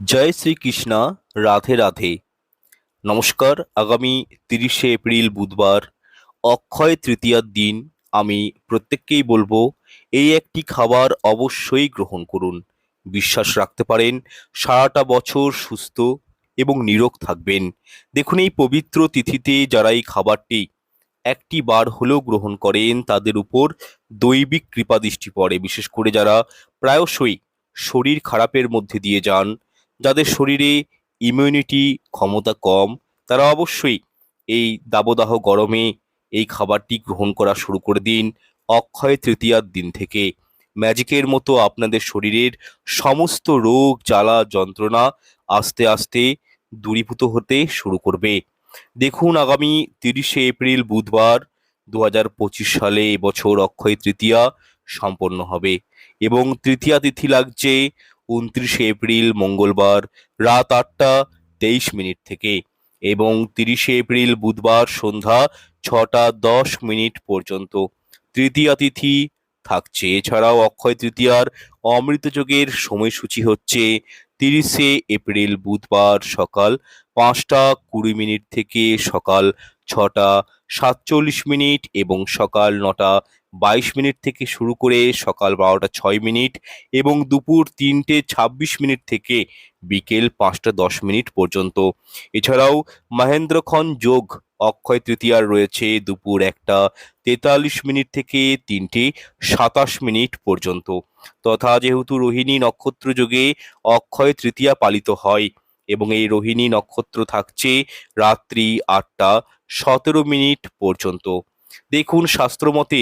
জয় শ্রীকৃষ্ণা, রাধে রাধে। নমস্কার, আগামী তিরিশে এপ্রিল বুধবার, অক্ষয় তৃতীয়ার দিন, আমি প্রত্যেককেই বলব, এই একটি খাবার অবশ্যই গ্রহণ করুন। বিশ্বাস রাখতে পারেন, সারাটা বছর সুস্থ এবং নিরোগ থাকবেন। দেখুন, এই পবিত্র তিথিতে যারা এই খাবারটি একটি বার হলেও গ্রহণ করেন, তাদের উপর দৈবিক কৃপা দৃষ্টি পড়ে। বিশেষ করে যারা প্রায়শই শরীর খারাপের মধ্যে দিয়ে যান যাদের শরীরে ইমিউনিটি ক্ষমতা কম, তারা অবশ্যই এই দাবদাহ গরমে এই খাবারটি গ্রহণ করা শুরু করে দিন। অক্ষয় তৃতীয়ার দিন থেকে ম্যাজিকের মতো আপনাদের শরীরের সমস্ত রোগ, জ্বালা, যন্ত্রণা আস্তে আস্তে দূরীভূত হতে শুরু করবে। দেখুন আগামী তিরিশে এপ্রিল বুধবার দু হাজার পঁচিশ সালে এবছর অক্ষয় তৃতীয়া সম্পন্ন হবে এবং তৃতীয়া তিথি লাগছে উনত্রিশে এপ্রিল মঙ্গলবার রাত আটটা তেইশ মিনিট থেকে এবং তিরিশে এপ্রিল বুধবার সন্ধ্যা ছটা দশ মিনিট পর্যন্ত। তৃতীয়া তিথি থাকছে। এছাড়াও অক্ষয় তৃতীয়ার অমৃতযোগের সময়সূচি হচ্ছে তিরিশে এপ্রিল বুধবার সকাল পাঁচটা কুড়ি মিনিট থেকে সকাল ছটা সাতচল্লিশ মিনিট এবং সকাল নটা বাইশ মিনিট থেকে শুরু করে সকাল বারোটা ছয় মিনিট এবং দুপুর তিনটে ছাব্বিশ মিনিট থেকে বিকেল পাঁচটা দশ মিনিট পর্যন্ত। এছাড়াও মহেন্দ্রক্ষণ যোগ অক্ষয় তৃতীয়ার রয়েছে দুপুর একটা তেতাল্লিশ মিনিট থেকে তিনটে সাতাশ মিনিট পর্যন্ত। তথা যেহেতু রোহিণী নক্ষত্র যোগে অক্ষয় তৃতীয়া পালিত হয় এবং এই রোহিণী নক্ষত্র থাকছে রাত্রি আটটা সতেরো মিনিট পর্যন্ত। দেখুন শাস্ত্রমতে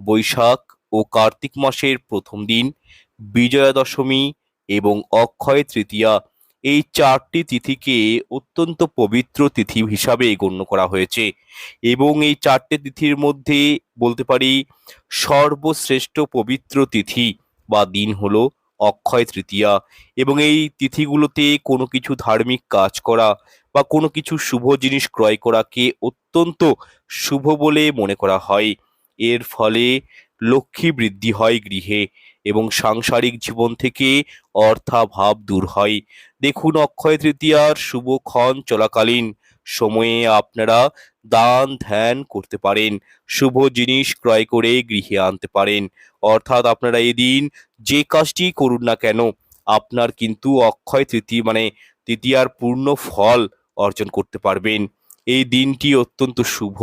বৈশাখ ও কার্তিক মাসের প্রথম দিন বিজয়া দশমী এবং অক্ষয় তৃতীয়া এই চারটি তিথিকে অত্যন্ত পবিত্র তিথি হিসাবে গণ্য করা হয়েছে। এবং এই চারটে তিথির মধ্যে বলতে পারি সর্বশ্রেষ্ঠ পবিত্র তিথি বা দিন হলো অক্ষয় তৃতীয়া। এবং এই তিথিগুলোতে কোনো কিছু ধার্মিক কাজ করা বা কোনো কিছু শুভ জিনিস ক্রয় করাকে অত্যন্ত শুভ বলে মনে করা হয়। এর ফলে লক্ষ্মী বৃদ্ধি হয় গৃহে এবং সাংসারিক জীবন থেকে অর্থাভাব দূর হয়। দেখুন অক্ষয় তৃতীয়ার শুভক্ষণ চলাকালীন সময়ে আপনারা দান ধ্যান করতে পারেন, শুভ জিনিস ক্রয় করে গৃহে আনতে পারেন। অর্থাৎ আপনারা এদিন যে কাজটি করুন না কেন, আপনার কিন্তু অক্ষয় তৃতীয় মানে তৃতীয়ার পূর্ণ ফল অর্জন করতে পারবেন। এই দিনটি অত্যন্ত শুভ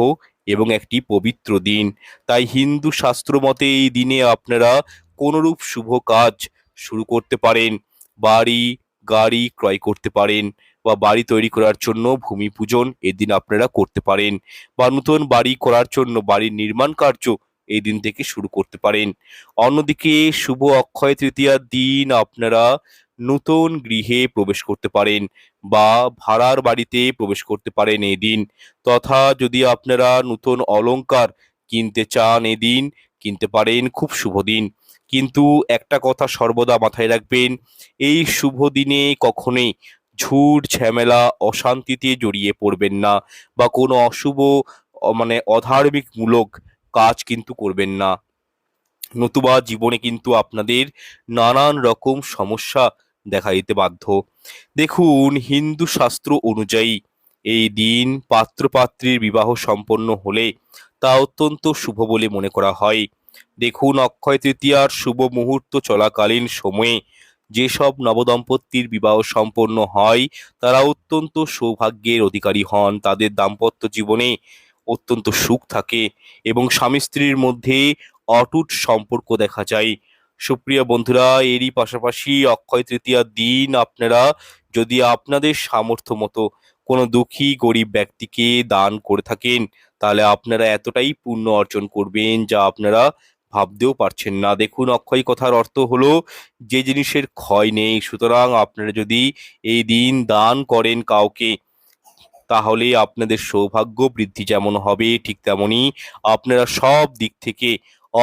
এবং একটি পবিত্র দিন। তাই হিন্দু শাস্ত্র মতে এই দিনে আপনারা কোনোরূপ শুভ কাজ শুরু করতে পারেন। বাড়ি, গাড়ি ক্রয় করতে পারেন বা বাড়ি তৈরি করার জন্য ভূমি পূজন এদিন আপনারা করতে পারেন বা নতুন বাড়ি করার জন্য বাড়ির নির্মাণ কার্য এই দিন থেকে শুরু করতে পারেন। অন্যদিকে শুভ অক্ষয় তৃতীয়ার দিন আপনারা নতুন গৃহে প্রবেশ করতে পারেন বা ভাড়ার বাড়িতে প্রবেশ করতে পারেন এই দিন তথা যদি আপনারা নতুন অলংকার কিনতে চান এদিন, কিনতে পারেন, খুব শুভ দিন। কিন্তু একটা কথা সর্বদা মাথায় রাখবেন, এই শুভ দিনে কখনোই ঝুট ঝামেলা, অশান্তিতে জড়িয়ে পড়বেন না বা কোনো অশুভ মানে অধার্মিক মূলক কাজ কিন্তু করবেন না। নতুবা জীবনে কিন্তু আপনাদের নানান রকম সমস্যা দেখা দিতে বাধ্য। দেখুন, হিন্দু শাস্ত্র অনুযায়ী এই দিন পাত্রপাত্রীর বিবাহ সম্পন্ন হলে তা অত্যন্ত শুভ বলে মনে করা হয়। দেখুন, অক্ষয় তৃতীয়ার শুভ মুহূর্ত চলাকালীন সময়ে যেসব নবদম্পতির বিবাহ সম্পন্ন হয়, তারা অত্যন্ত সৌভাগ্যের অধিকারী হন। তাদের দাম্পত্য জীবনে অত্যন্ত সুখ থাকে এবং স্বামী স্ত্রীর মধ্যে অটুট সম্পর্ক দেখা যায়। সুপ্রিয় বন্ধুরা, এরই পাশাপাশি অক্ষয় তৃতীয়ার দিন আপনারা যদি আপনাদের সামর্থ্য মতো কোনো দুঃখী গরিব ব্যক্তিকে দান করে থাকেন, তাহলে আপনারা এতটাই পুণ্য অর্জন করবেন যা আপনারা ভাবতেও পারছেন না। দেখুন, অক্ষয় কথার অর্থ হলো যে জিনিসের ক্ষয় নেই। সুতরাং আপনারা যদি এই দিন দান করেন কাউকে, তাহলে আপনাদের সৌভাগ্য বৃদ্ধি যেমন হবে, ঠিক তেমনই আপনারা সব দিক থেকে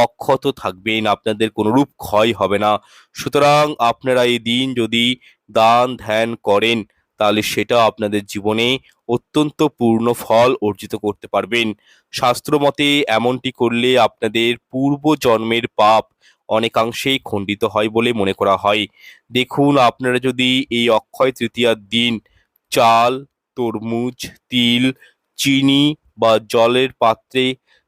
অক্ষত থাকবেন, আপনাদের কোনোরূপ ক্ষয় হবে না। সুতরাং আপনারা এই দিন যদি দান ধ্যান করেন, তাহলে সেটা আপনাদের জীবনে অত্যন্ত পূর্ণ ফল অর্জিত করতে পারবেন। শাস্ত্র মতে এমনটি করলে আপনাদের পূর্ব জন্মের পাপ অনেকাংশেই খণ্ডিত হয় বলে মনে করা হয়। দেখুন, আপনারা যদি এই অক্ষয় তৃতীয়ার দিন চাল, তরমুজ, তিল, চিনি বা জলের পাত্রে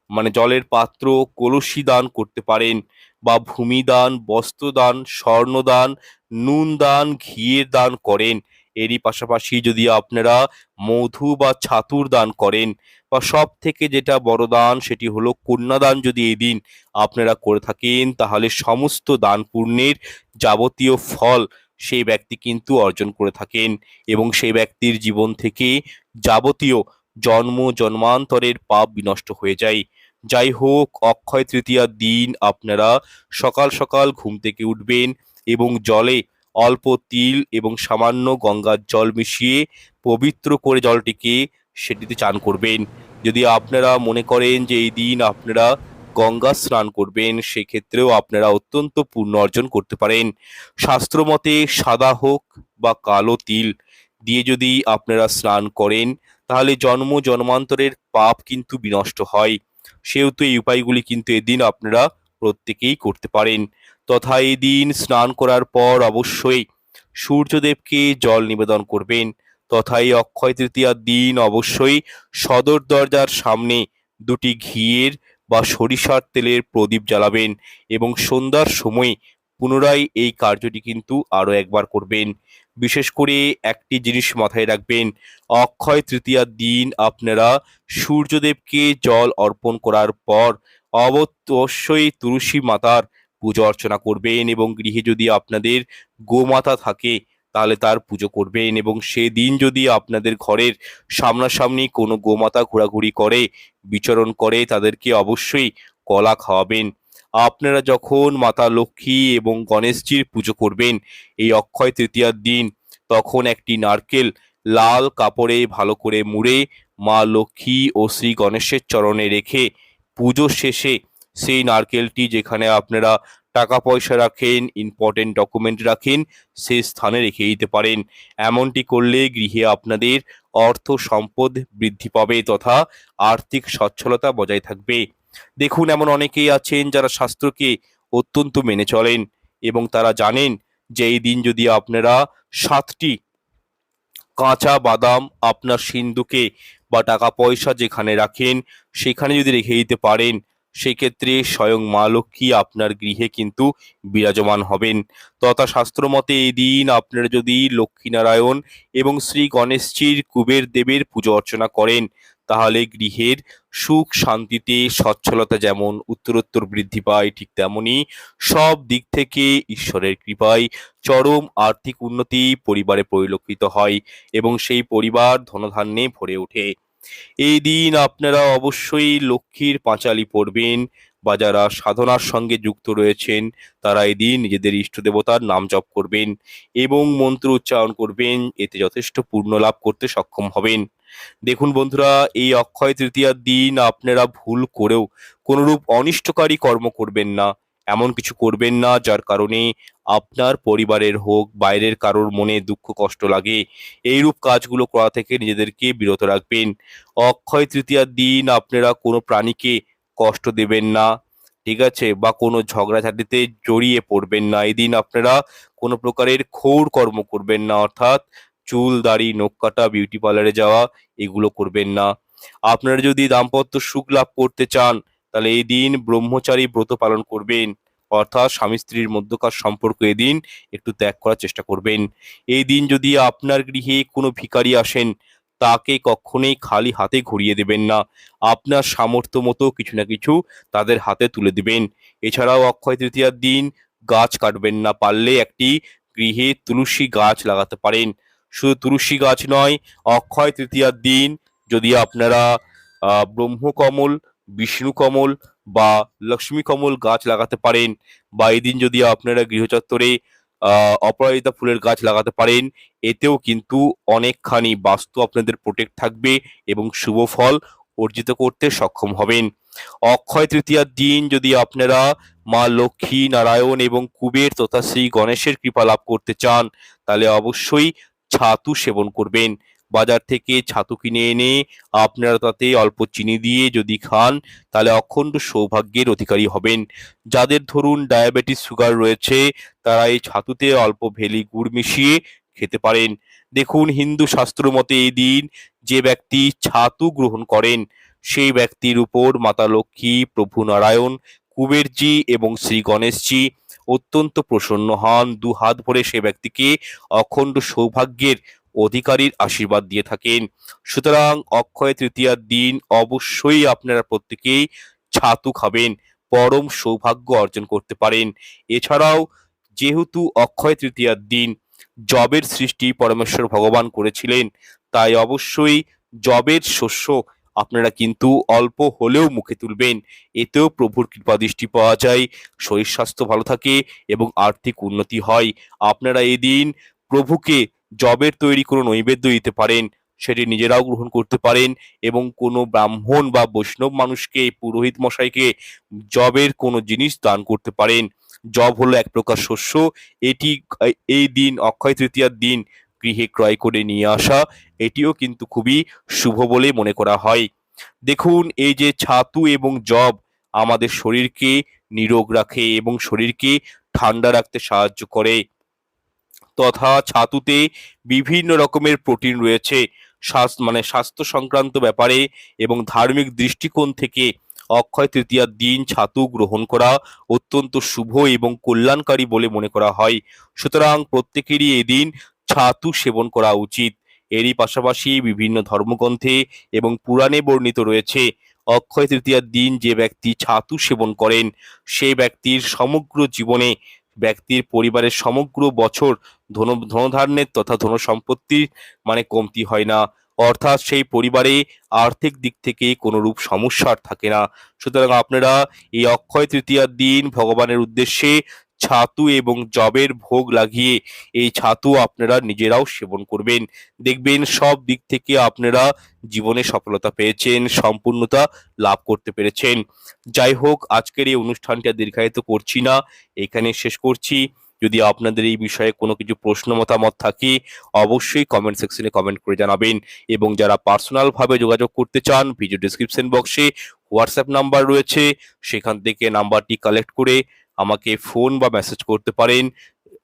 মানে জলের পাত্র, কলসি দান করতে পারেন বা ভূমিদান বস্ত্রদান স্বর্ণদান নুন দান, ঘিয়ের দান করেন। এরই পাশাপাশি যদি আপনারা মধু বা ছাতুর দান করেন বা সব থেকে যেটা বড় দান সেটি হলো কন্যাদান যদি এই দিন আপনারা করে থাকেন, তাহলে সমস্ত দান পুণ্যের যাবতীয় ফল সেই ব্যক্তি কিন্তু অর্জন করে থাকেন এবং সেই ব্যক্তির জীবন থেকে যাবতীয় জন্ম জন্মান্তরের পাপ বিনষ্ট হয়ে যায়। যাই হোক অক্ষয় তৃতীয়ার দিন আপনারা সকাল সকাল ঘুম থেকে উঠবেন এবং জলে অল্প তিল এবং সামান্য গঙ্গার জল মিশিয়ে পবিত্র করে জলটিকে সেটিতে চান করবেন। যদি আপনারা মনে করেন যে এই দিন আপনারা গঙ্গা স্নান করবেন, সেক্ষেত্রেও আপনারা অত্যন্ত পুণ্য অর্জন করতে পারেন। শাস্ত্রমতে সাদা হোক বা কালো তিল দিয়ে যদি আপনারা স্নান করেন তাহলে জন্ম, জন্মান্তরের পাপ কিন্তু বিনষ্ট হয়। সেহেতু এই উপায়গুলি কিন্তু এদিন আপনারা প্রত্যেকেই করতে পারেন। তথা এই দিন স্নান করার পর অবশ্যই সূর্যদেবকে জল নিবেদন করবেন। তথা এই অক্ষয় তৃতীয়ার দিন অবশ্যই সদর দরজার সামনে দুটি ঘিয়ের বা সরিষার তেলের প্রদীপ জ্বালাবেন এবং সন্ধ্যার সময় পুনরায় এই কার্যটি কিন্তু আরও একবার করবেন। বিশেষ করে একটি জিনিস মাথায় রাখবেন, অক্ষয় তৃতীয়ার দিন আপনারা সূর্যদেবকে জল অর্পণ করার পর অবশ্যই তুলসী মাতার পুজো অর্চনা করবেন এবং গৃহে যদি আপনাদের গোমাতা থাকে তাহলে তার পুজো করবেন এবং সেদিন যদি আপনাদের ঘরের সামনাসামনি কোনো গোমাতা ঘোরাঘুরি করে, বিচরণ করে, তাদেরকে অবশ্যই কলা খাওয়াবেন। আপনারা যখন মাতা লক্ষ্মী এবং গণেশজির পুজো করবেন, এই অক্ষয় তৃতীয়ার দিন, তখন একটি নারকেল লাল কাপড়ে ভালো করে মুড়ে মা লক্ষ্মী ও শ্রী গণেশের চরণে রেখে পুজো শেষে সেই নারকেলটি যেখানে আপনারা টাকা পয়সা রাখেন ইম্পর্টেন্ট ডকুমেন্ট রাখেন, সেই স্থানে রেখে দিতে পারেন। এমনটি করলে গৃহে আপনাদের অর্থ সম্পদ বৃদ্ধি পাবে তথা আর্থিক সচ্ছলতা বজায় থাকবে। দেখুন, এমন অনেকেই আছেন যারা শাস্ত্রকে অত্যন্ত মেনে চলেন এবং তারা জানেন যে এই দিন যদি আপনারা সাতটি কাঁচা বাদাম আপনার সিন্ধুকে বা টাকা পয়সা যেখানে রাখেন, সেখানে যদি রেখে দিতে পারেন, সেক্ষেত্রে স্বয়ং মা লক্ষ্মী আপনার গৃহে কিন্তু বিরাজমান হবেন। তথা শাস্ত্রমতে এই দিন আপনারা যদি লক্ষ্মীনারায়ণ এবং শ্রী গণেশজির কুবের দেবের পুজো অর্চনা করেন তাহলে গৃহের সুখ শান্তিতে, সচ্ছলতা যেমন উত্তরোত্তর বৃদ্ধি পায় ঠিক তেমনি সব দিক থেকে ঈশ্বরের কৃপায় চরম আর্থিক উন্নতি পরিবারে পরিলক্ষিত হয় এবং সেই পরিবার ধনধান্যে ভরে ওঠে। এই দিন আপনারা অবশ্যই লক্ষ্মীর পাঁচালি পড়বেন বা যারা সাধনার সঙ্গে যুক্ত রয়েছেন, তারা এই দিন নিজেদের ইষ্ট দেবতার নাম জপ করবেন এবং মন্ত্র উচ্চারণ করবেন। এতে যথেষ্ট পূর্ণ লাভ করতে সক্ষম হবেন। দেখুন বন্ধুরা, এই অক্ষয় তৃতীয়ার দিন আপনারা ভুল করেও কোনরূপ অনিষ্টকারী কর্ম করবেন না। এমন কিছু করবেন না যার কারণে আপনার পরিবারের হোক, বাইরের কারোর মনে দুঃখ, কষ্ট লাগে। এইরূপ কাজগুলো করা থেকে নিজেদেরকে বিরত রাখবেন। অক্ষয় তৃতীয়ার দিন আপনারা কোনো প্রাণীকে কষ্ট দেবেন না, ঠিক আছে? বা কোনো ঝগড়াঝাটিতে জড়িয়ে পড়বেন না। এই দিন আপনারা কোনো প্রকারের ক্ষৌর কর্ম করবেন না, অর্থাৎ চুল, দাড়ি, নখ কাটা বিউটি পার্লারে যাওয়া, এগুলো করবেন না। আপনারা যদি দাম্পত্য সুখ লাভ করতে চান, তাহলে এই দিন ব্রহ্মচারী ব্রত পালন করবেন, অর্থাৎ স্বামী স্ত্রীর মধ্যকার সম্পর্ক এদিন একটু ত্যাগ করার চেষ্টা করবেন। এই দিন যদি আপনার গৃহে কোনো ভিখারি আসেন তাকে কখনোই খালি হাতে ঘুরিয়ে দেবেন না। আপনার সামর্থ্য মতো কিছু না কিছু তাদের হাতে তুলে দিবেন। এছাড়াও অক্ষয় তৃতীয়ার দিন গাছ কাটবেন না, পারলে একটি গৃহে তুলসী গাছ লাগাতে পারেন। শুধু তুলসী গাছ নয়, অক্ষয় তৃতীয়ার দিন যদি আপনারা ব্রহ্মকমল বিষ্ণু কমল বা লক্ষ্মী কমল গাছ লাগাতে পারেন বা এই দিন যদি আপনারা গৃহচত্বরে অপরাজিতা ফুলের গাছ লাগাতে পারেন। এতেও কিন্তু অনেকখানি বাস্তু আপনাদের প্রোটেক্ট থাকবে এবং শুভ ফল অর্জিত করতে সক্ষম হবেন। অক্ষয় তৃতীয়ার দিন যদি আপনারা মা লক্ষ্মী নারায়ণ এবং কুবের তথা শ্রী গণেশের কৃপা লাভ করতে চান, তাহলে অবশ্যই ছাতু সেবন করবেন। বাজার থেকে ছাতু কিনে এনে আপনারা তাতে অল্প চিনি দিয়ে যদি খান, তাহলে অখণ্ড সৌভাগ্যের অধিকারী হবেন। যাদের ধরুন ডায়াবেটিস সুগার রয়েছে, তারা এই ছাতুতে অল্প ভেলি গুড় মিশিয়ে খেতে পারেন। দেখুন, হিন্দু শাস্ত্র মতে এই দিন যে ব্যক্তি ছাতু গ্রহণ করেন, সেই ব্যক্তির উপর মাতা লক্ষ্মী, প্রভু নারায়ণ, কুবেরজি এবং শ্রী গণেশজি অত্যন্ত প্রসন্ন হন। দু হাত ভরে সে ব্যক্তিকে অখণ্ড সৌভাগ্যের অধিকারীর আশীর্বাদ দিয়ে থাকেন। সুতরাং অক্ষয় তৃতীয়ার দিন অবশ্যই আপনারা প্রত্যেকেই ছাতু খাবেন, পরম সৌভাগ্য অর্জন করতে পারেন। এছাড়াও যেহেতু অক্ষয় তৃতীয়ার দিন জবের সৃষ্টি পরমেশ্বর ভগবান করেছিলেন, তাই অবশ্যই জবের শস্য আপনারা কিন্তু অল্প হলেও মুখে তুলবেন। এতেও প্রভুর কৃপা দৃষ্টি পাওয়া যায়। শরীর স্বাস্থ্য ভালো থাকে এবং আর্থিক উন্নতি হয়। আপনারা এদিন প্রভুকে জবের তৈরি কোনো নৈবেদ্য দিতে পারেন, সেটি নিজেরাও গ্রহণ করতে পারেন এবং কোনো ব্রাহ্মণ বা বৈষ্ণব মানুষকে, পুরোহিত মশাইকে জবের কোনো জিনিস দান করতে পারেন। জব হলো এক প্রকার শস্য, এটি এই দিন অক্ষয় তৃতীয়ার দিন গৃহে ক্রয় করে নিয়ে আসা, এটিও কিন্তু খুবই শুভ বলে মনে করা হয়। দেখুন, এই যে ছাতু এবং জব আমাদের শরীরকে নিরোগ রাখে এবং শরীরকে ঠান্ডা রাখতে সাহায্য করে। তথা ছাতুতে বিভিন্ন রকমের প্রোটিন রয়েছে। মানে স্বাস্থ্য সংক্রান্ত ব্যাপারে এবং ধার্মিক দৃষ্টিকোণ থেকে অক্ষয় তৃতীয়ার দিন ছাতু গ্রহণ করা অত্যন্ত শুভ এবং কল্যাণকারী বলে মনে করা হয়। সুতরাং প্রত্যেকেরই এদিন ছাতু সেবন করা উচিত। এরই পাশাপাশি বিভিন্ন ধর্মগ্রন্থে এবং পুরাণে বর্ণিত রয়েছে, অক্ষয় তৃতীয়ার দিন যে ব্যক্তি ছাতু সেবন করেন সেই ব্যক্তির সমগ্র জীবনে ব্যক্তির পরিবারের সমগ্র বছর ধন ধনধারণের তথা ধন সম্পত্তির মানে কমতি হয় না। অর্থাৎ সেই পরিবারে আর্থিক দিক থেকে কোনোরূপ সমস্যা থাকে না। সুতরাং আপনারা এই অক্ষয় তৃতীয়ার দিন ভগবানের উদ্দেশ্যে ছাতু এবং জবের ভোগ লাগিয়ে এই ছাতু আপনারা নিজেরাও সেবন করবেন। দেখবেন সব দিক থেকে আপনারা জীবনে সফলতা পেয়েছেন, সম্পূর্ণতা লাভ করতে পেরেছেন। যাই হোক, আজকের এই অনুষ্ঠানটা দীর্ঘায়িত করছি না, এখানে শেষ করছি। যদি আপনাদের এই বিষয়ে কোনো কিছু প্রশ্ন, মতামত থাকে, অবশ্যই কমেন্ট সেকশনে কমেন্ট করে জানাবেন। এবং যারা পার্সোনালভাবে যোগাযোগ করতে চান ভিডিও ডিসক্রিপশন বক্সে হোয়াটসঅ্যাপ নাম্বার রয়েছে, সেখান থেকে নাম্বারটি কালেক্ট করে আমাকে ফোন বা মেসেজ করতে পারেন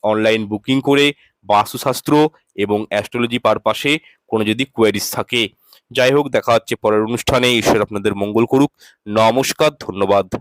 অনলাইন বুকিং করে, বাস্তুশাস্ত্র এবং অ্যাস্ট্রোলজি পারপাসে কোনো যদি কোয়ারিজ থাকে। যাই হোক, দেখা হচ্ছে পরের অনুষ্ঠানে। ঈশ্বর আপনাদের মঙ্গল করুক। নমস্কার, ধন্যবাদ।